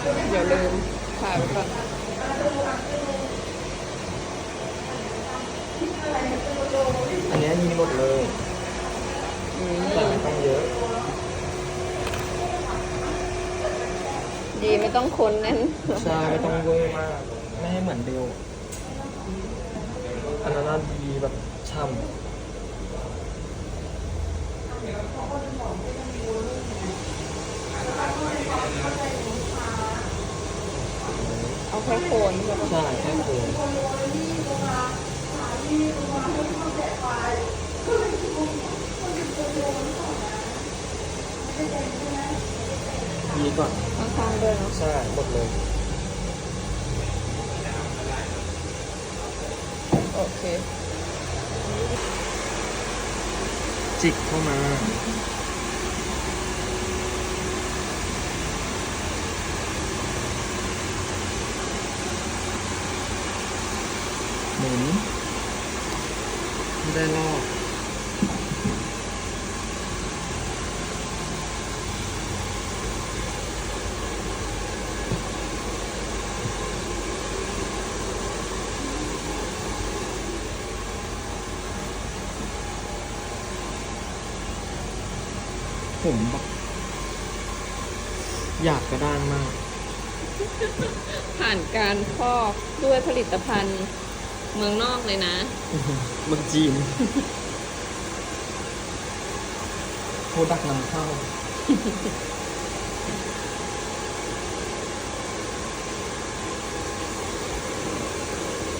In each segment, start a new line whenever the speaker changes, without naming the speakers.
เดี๋ยวลืมถ่ายไว้ก่อน
อันนี้มีหมดเลย
อืม
แต่ไม่ต้องเยอะ
ดีไม่ต้องคนแน่น
ใช่ไม่ต้องเวอร์มากไม่ให้เหมือนเดียวอันนั้นน่ะดีแบบช่ำ
เอาแค่โคนใช่ปะ
ใช่แค่โคนดีก่อน
ข้างๆด้วยเนาะ
ใช่หมดเลย
โอเค
จิกเข้ามา ได้ลอกผมแบบอยากกระด้างมาก
ผ่านการพอกด้วยผลิตภัณฑ์ เมืองนอกเลยนะ
เมืองจีนโคดักนำเข้า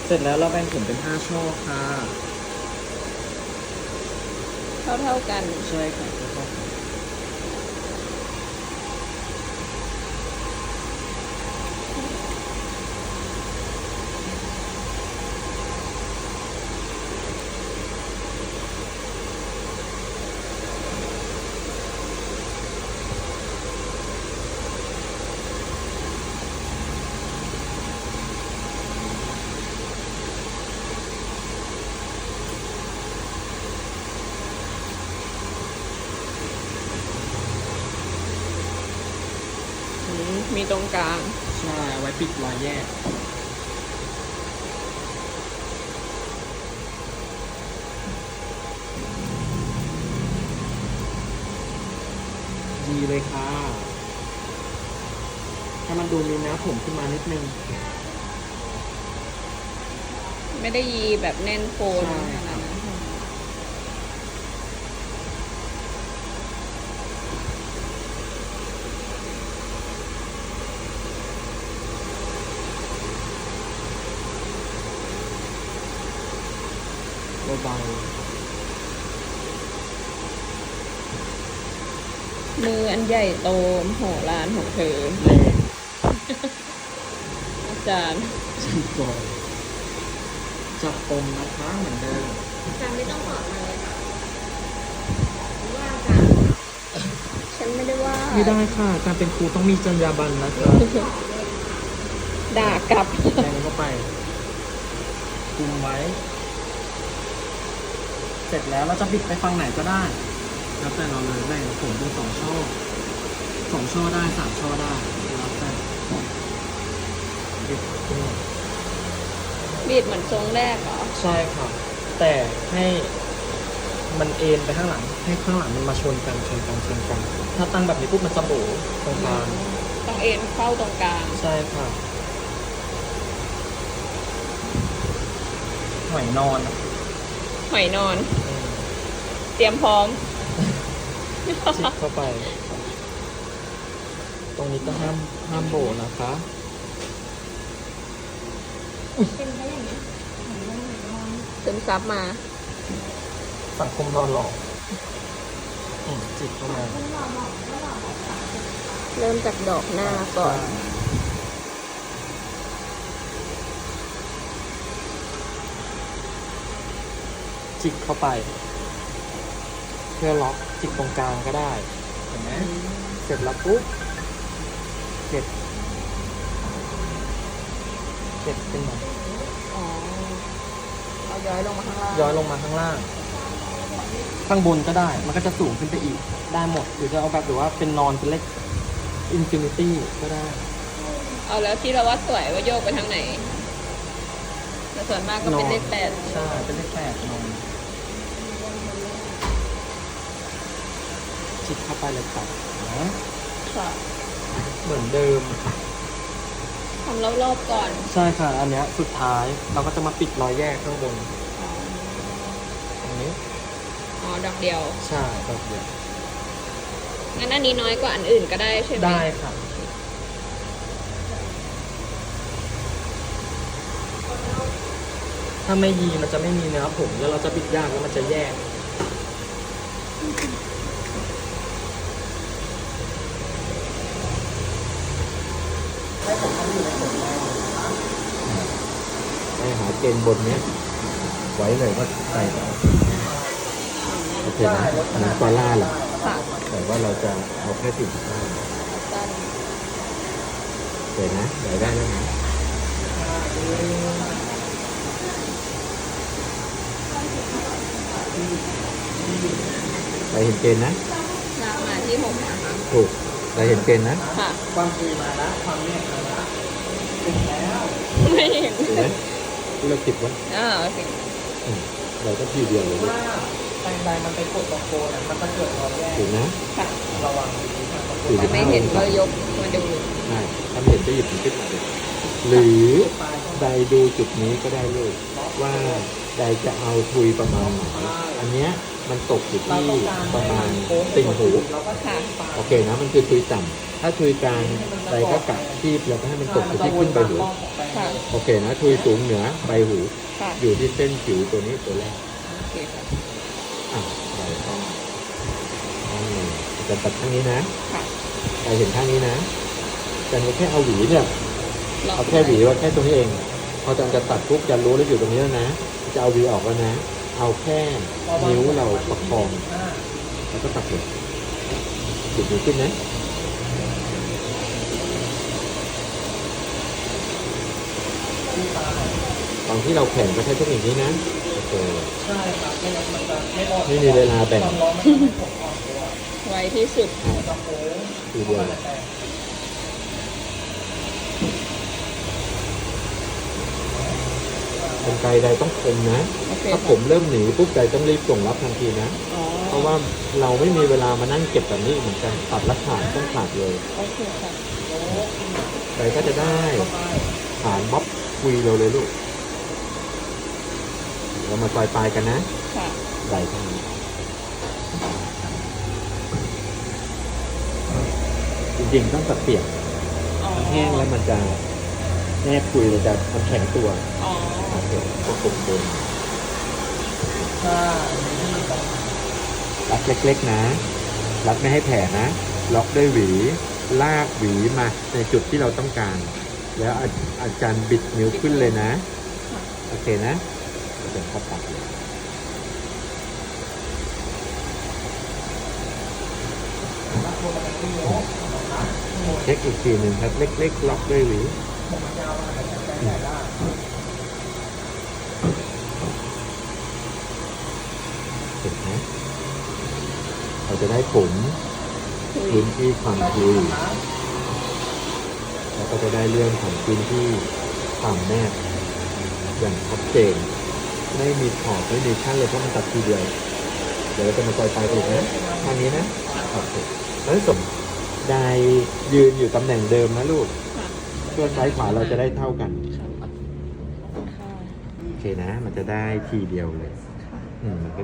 เสร็จแล้วเราแบ่งผมเป็นห้าช่อค่ะ
เท่าเท่าๆกัน
ใช่ค่ะ
มมีตรงกลาง
ใช่เอาไว้ปิดรอยแยก ดีเลยค่ะถ้ามันดูมีเนื้อผมขึ้นมานิดนึง
ไม่ได้ยีแบบแน่นโคน
ใช่
ขนาดนั้น
เบา
มืออันใหญ่โตมโหฬารของเธอ
ๆแรง
อาจารย์
จับก่อนจับปมนะคะเหมือนเดิม
อาจารย์ไม่ต้องบอกเลยค่ะว่าอาจารย์ฉันไม่ได้ว่า
ไม่ได้ค่ะ การเป็นครูต้องมีจรรยาบรรณนะคะ
ด่ากลับ
แรงเข้าไปคุมไว้ เสร็จแล้วเราจะบิดไปฝั่งไหนก็ได้แล้วแต่เราเลยแบ่งผมเป็นสองช่อสองช่อได้สามช่อได้แล้วแต่บิดขึ้นมา
บีดเหมือนทรงแรกเหรอ
ใช่ค่ะแต่ให้มันเอ็นไปข้างหลัง ให้ข้างหลังมันมาชนกันชนกันชนกัน ถ้าตั้งแบบนี้ปุ๊บมันจะโบตรงกลาง
ต้องเอ็นเข้าตรงกลาง
ใช่ค่ะหอยนอนอะ
หอยนอน
อืม
เตรียมพร้อม
จิกเข้าไป ตรงนี้ก็ห้ามห้ามโบนะคะ
ซึมซับมา
สังคมนอนหลอกอืมจิกเข้ามา
เริ่มจากดอกหน้าก่อน
จิกเข้าไป เพื่อล็อกจิกตรงกลางก็ได้เห็นไหมเสร็จแล้วปุ๊บเก็บเก็บขึ้นมา
อ๋อเอาย้อยลงมาข้างล่าง
ย้อยลงมาข้างล่าง ข้างบนก็ได้ มันก็จะสูงขึ้นไปอีก ได้หมด หรือจะเอาแบบหรือว่าเป็นนอนเป็นเลขอินฟินิตี้ก็ได้
อเอาแล้วที่เราว่าสวยว่าโยกไปทางไหนแต่ส่วนมากก็เป็นเลขแปด
ใช่ เป็นเลขแปดนอนชิดเข้า ไปเลยครับนะ
ค่ะ
เหมือนเดิม
ทำรอบๆก่อน
ใช่ค่ะ อันเนี้ยสุดท้ายเราก็จะมาปิดรอยแยกข้างบน
อ๋อ
ตรงนี้
อ๋อดอกเดียว
ใช่ดอกเดียว
งั้นอันนี้น้อยกว่าอันอื่นก็ได้ใช่ไหม
ได้ค่ะถ้าไม่ยีมันจะไม่มีเนื้อผงแล้วเราจะปิดยากแล้วมันจะแยก ให้ผมทำอยู่ในผงแรก
ให้หา เกณฑ์บนเนี้ย ไว้เลยว่าใส่ต่อโอเคนะอันนั้นปลาล่าแหละ
ค่ะ
แต่ว่าเราจะเอาแค่สี่สิบห้า
สั้น
โอเคนะใส่ได้แล้วนะใส่เห็นเกณฑ์นะ
ลากมาที่หกนะคะ
ถูกใส่เห็นเกณฑ์นะ
ค่ะ
ความจริงมาแล้วความแยกมาแล้วปิดแล้ว
ไม่เห็น
เห็นไหม ที่เราคิดไว่า
อ่าโอเค
เราก็ทีเดียวเลย
ว่าแตงใดมันไปกดตรงโคนอะมันจะเกิดรอยแยก
ถูกนะ
ค่ะ
ระวังดีๆทางตรงโคน
สี่สิ
ถ้า
บ
ไม่เห็นก็ยกมาดู
ใช่ถ้าไม่เห็นก็หยิบมันขึ้นมาเลยหรือใดดูจุดนี้ก็ได้ลูกว่าใดจะเอาทุยประมาณไหนอันเนี้ยมันตกอยู่
เรา
ที่
ต้องการ
ประมาณ
โค้ง
ติ่งหู
เราก็
ค่ะ
โอเคนะมันคือทุยต่ำ ถ้าทุยกลางใดก็กะที่แล้วก็ให้มันตกอยู่ที่ขึ้นใบหู
ค่ะ
โอเคนะทุยสูงเหนือใบหู
ค่ะ
อยู่ที่เส้นผิวตัวนี้ตัวแรก
โอเคค่ะ
อะใบข้างข้างหนึ่งจะตัดข้างนี้นะ
ค่ะ
ใครเห็นข้างนี้นะอาจันก็แค่เอาหวีเนี่ย
ล็ก
เอาแค่หวีว่าแค่ตรงนี้เอง พออาจารย์จะตัดปุ๊บจะรู้แล้วอยู่ตรงนี้แล้วนะจะเอาหวีออกแล้วนะ เอาแค่นิ้วเราประคองแล้วก็ตัดเลยจุดนิ้วขึ้นนะ ตอนที่เราแข่งก็ใช้เทคนิคนี้นะโอเค
ใช่ครับไม่งั้นมันจะไม่ออก
ไม่มีเวลาแบ่ง
ความร้อนมันจะไม่ตกอ่อนตัว
ไวที่สุด
มันจะโค้ง
ทีเดียว
มันจะแตก
เป็นไกลใดต้องคมนะ
โอเค
ถ้าผมเริ่มหนีปุ๊บใจต้องรีบส่งรับทันทีนะ
อ๋อ
เพราะว่าเราไม่มีเวลามานั่งเก็บแบบนี้เหมือนกันตัดและขาดต้องขาดเลย
โอเคค่ะ
ใจก็จะได้ฐานบ๊อบ คุยเราเลยลูก เรามาซอยปลายกันนะ
ค่ะ
ได้เท่านี้จริงๆต้องตัดเปียก
อ๋อ
มันแห้งแล้วมันจะแนบคุยเราจะมันแข็งตัว
อ๋อ
ครับเดี๋ยวก็คงโดน
ถ้า
รัดเล็กๆนะ รัดไม่ให้แผลนะ ล็อกด้วยหวี ลากหวีมาในจุดที่เราต้องการ แล้วอาอาจารย์บิดนิ้วขึ้นเลยนะ โอเคนะอาจารย์เข้าตัดเลยเช็คอีกทีหนึ่งครับ เล็กๆล็อกด้วยหวี
ผมมันยาวมันจะแตกใหญ่ได้
เห็นไหมเราจะได้ผมพื้นที่ความทุยแล้ว ก็จะได้เรื่องของพื้นที่ความแนบอย่างชัดเจนไม่มีขอบไม่มีขั้นเลยเพราะมันตัดทีเดียวเดี๋ยวจะมาซอยปลายอีกนะทางนี้นะโอเคแล้วสมได้ยืนอยู่ตำแหน่งเดิมนะลูก
ค่ะ
เพื่อซ้ายขวาเราจะได้เท่ากันโอเคนะ มันจะได้ทีเดียวเลยมันก็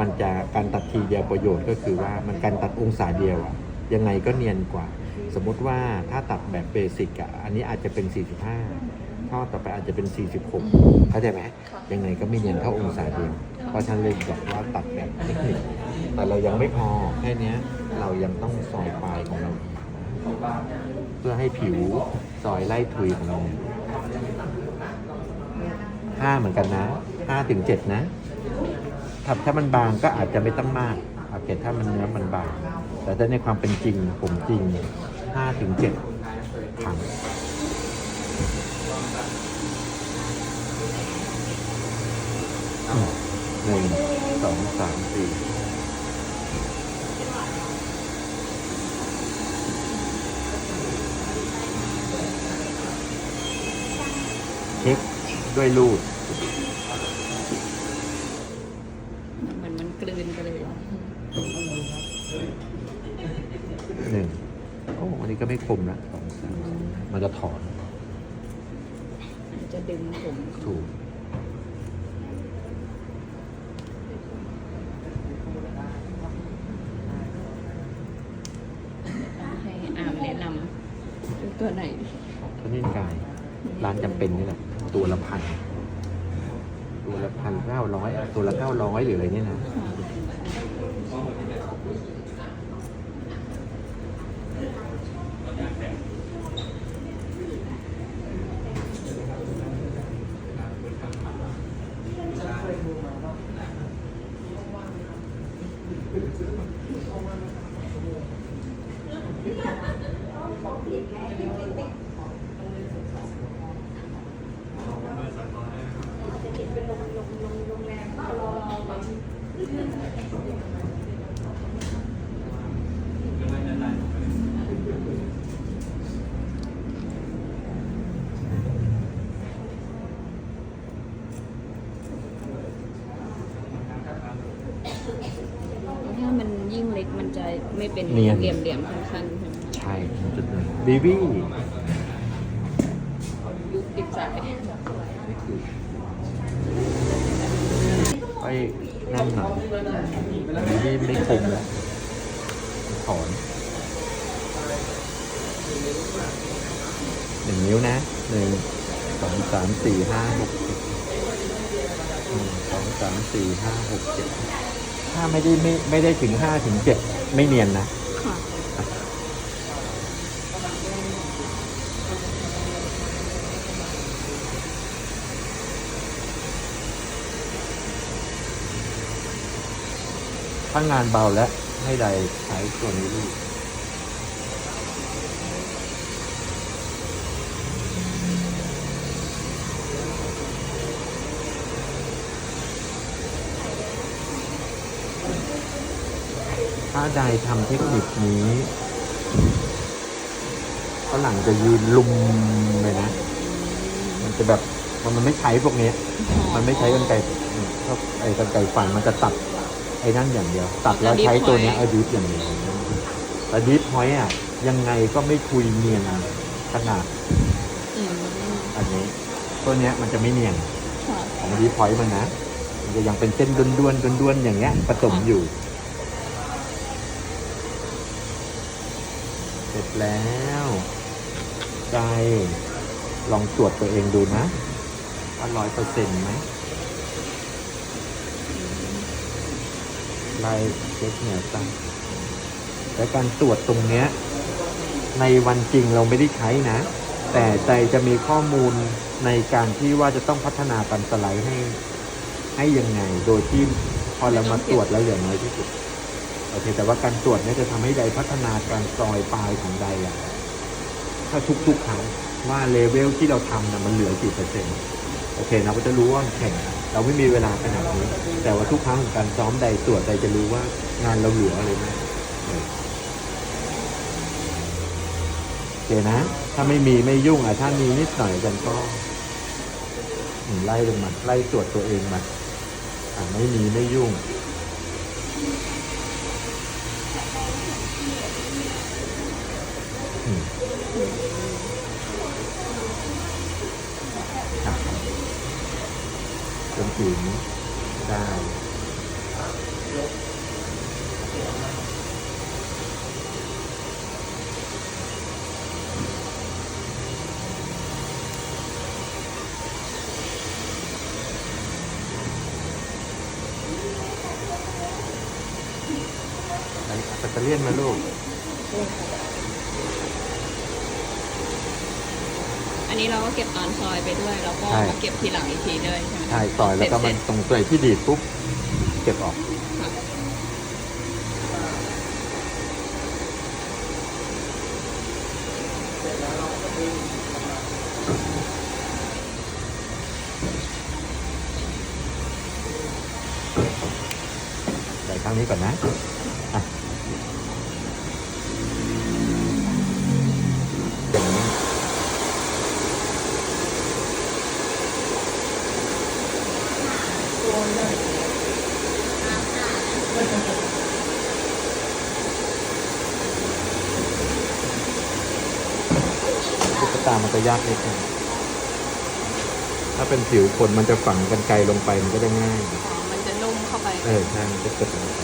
มันจะการตัดทีเดียวประโยชน์ก็คือว่ามันการตัดองศาเดียวอะยังไงก็เนียนกว่า สมมุติว่าถ้าตัดแบบเบสิกอะอันนี้อาจจะเป็น 45ท่อต่อไปอาจจะเป็น 46 เข้าใจไหมยังไงก็ไม่เนียนเท่าองศาเดียวเพราะฉะนันเลยบอกว่าตัดแบบเทคนิคแต่เรายังไม่พอแค่เนี้ยเรายังต้องซอยปลายของเราอีกเพื่อให้ผิวซอยไล่ทุยของเราห้าเหมือนกันนะห้าถึงเจ็ดนะถ้าถ้ามันบางก็อาจจะไม่ต้องมากโอเคถ้ามันเนื้อมันบาง แต่ถ้าในความเป็นจริงผมจริง ห้าถึงเจ็ดครั้งหนึ่งสองสามสี่เช็คด้วยรูด
เหมือนมันกลืนไปเลย
หนึ่งโอ้อันนี้ ก็ไม่คมนะสองสามมันจะถอน
จะดึงผม
ถูก
ให้อามแนะนำตัวไหน
ท่านินกาย ร้านจำเป็นนี่แหละ ตัวละพัน ตัวละพันเก้าร้อย ตัวละเก้าร้อยหรืออะไรเนี่ยนะ
ถ้ามันยิ่งเล็กมันจะไม่เป็น
เนียน
เหลี่ยมเหลี่ยมๆคันๆใช่ไหม
ใช่มันจะบีบี้
ยุคติดสาย
ไปนั่นหน่อยบีบี้ไม่คมแล้วถอนหนึ่งนิ้วนะหนึ่งสองสามสี่ห้าหกเจ็ดหนึ่งสองสามสี่ห้าหกเจ็ด ถ้าไม่ได้ไม่ไม่ได้ถึงห้าถึงเจ็ดไม่เนียนนะ
ค่ะ
ถ้างานเบาแล้วให้ใดใช้ตัวนี้ลูก ถ้าใดทำเทคนิคนี้ฝรั่งจะยืนลุมเลยนะ มันจะแบบมันมันไม่ใช้พวกเนี้ยมันไม่ใช้กันไกรเพราะไอ้กันไกรฟันมันจะตัดไอ้นั่นอย่างเดียว ตัดแล้วใช้ตัวเนี้ยเอาดีฟอย่างเดียวแต่ดีฟพอยต์อะ ยังไงก็ไม่คุยเนียนขนาด
อืม
อันนี้ตัวเนี้ยมันจะไม่เนียน
ค่ะ
ของดีฟพอยต์มันนะ มันจะยังเป็นเส้นด้วนๆด้วนๆอย่างเงี้ยผสมอยู่ เสร็จ แล้วใจลองตรวจตัวเองดูนะว่าร้อยเปอร์เซ็นต์ไหมไล่เช็คเหนือตั้งและการตรวจตรงเนี้ย ในวันจริงเราไม่ได้ใช้นะ แต่ใจจะมีข้อมูลในการที่ว่าจะต้องพัฒนาการสไลด์ให้ ให้ยังไง โดยที่พอเรามาตรวจแล้วเหลือน้อยที่สุด โอเค แต่ว่าการตรวจเนี่ยจะทำให้ใดพัฒนาการซอยปลายของใดอะถ้าทุกๆครั้งว่าเลเวลที่เราทำน่ะมันเหลือกี่เปอร์เซ็นต์โอเคเราก็จะรู้ว่าแข่ง เราไม่มีเวลาขนาดนี้ แต่ว่าทุกครั้งของการซ้อมใดตรวจใดจะรู้ว่างานเราเหลืออะไรไหมโอเคนะ ถ้าไม่มีไม่ยุ่งอะถ้ามีนิดหน่อยกันก็ไล่ลงมาไล่ตรวจตัวเองมาอ่าไม่มีไม่ยุ่ง ถึงได้ใส่แบตเตอรี่ยนมาลูก
นนี้เราก็เก็บตอนซอยไปด้วย แล้วก็
ใช่
มาเก็บทีหลังอีกทีด้วยใช่ไหม
ใช่ต่อยแล้วก็มันตรงตัวที่ดีดปุ๊บเก็บออก
ค่ะ
ใส่ข้างนี้ก่อนนะอะอย่างนี้ ตามัน จะยากนิดนึงถ้าเป็นผิวคนมันจะฝังกันไกลลงไปมันก็จะง่าย
อ๋อมันจะนุ่มเข้าไป
เออใช่มันจะกดลงไป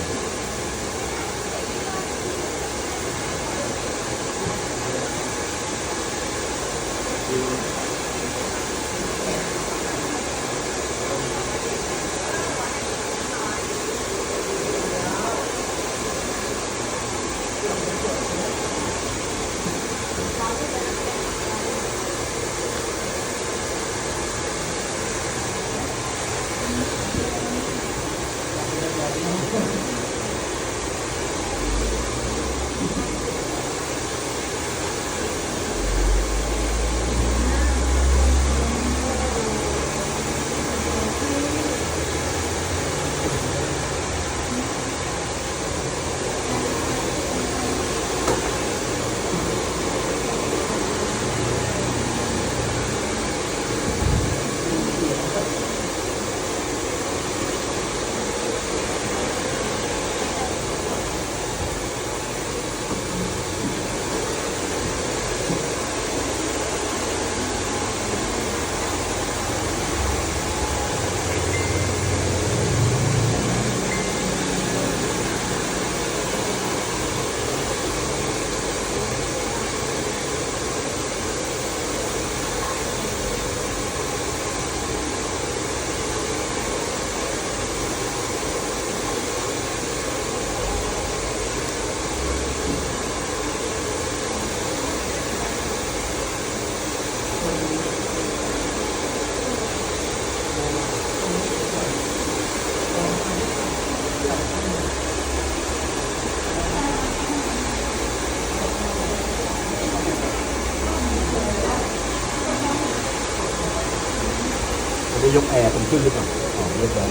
จะได้ยกแอร์ผมขึ้นหรือเปล่าอ๋อเรียบร้อย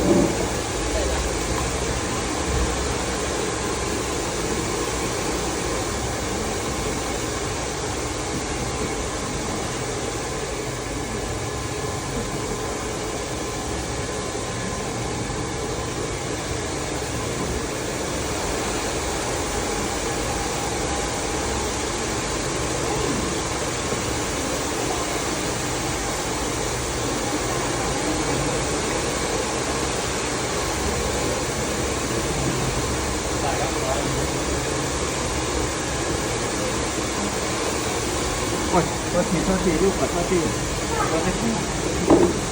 โอ้ยโทษทีโทษทีลูกขอโทษทีขอโทษที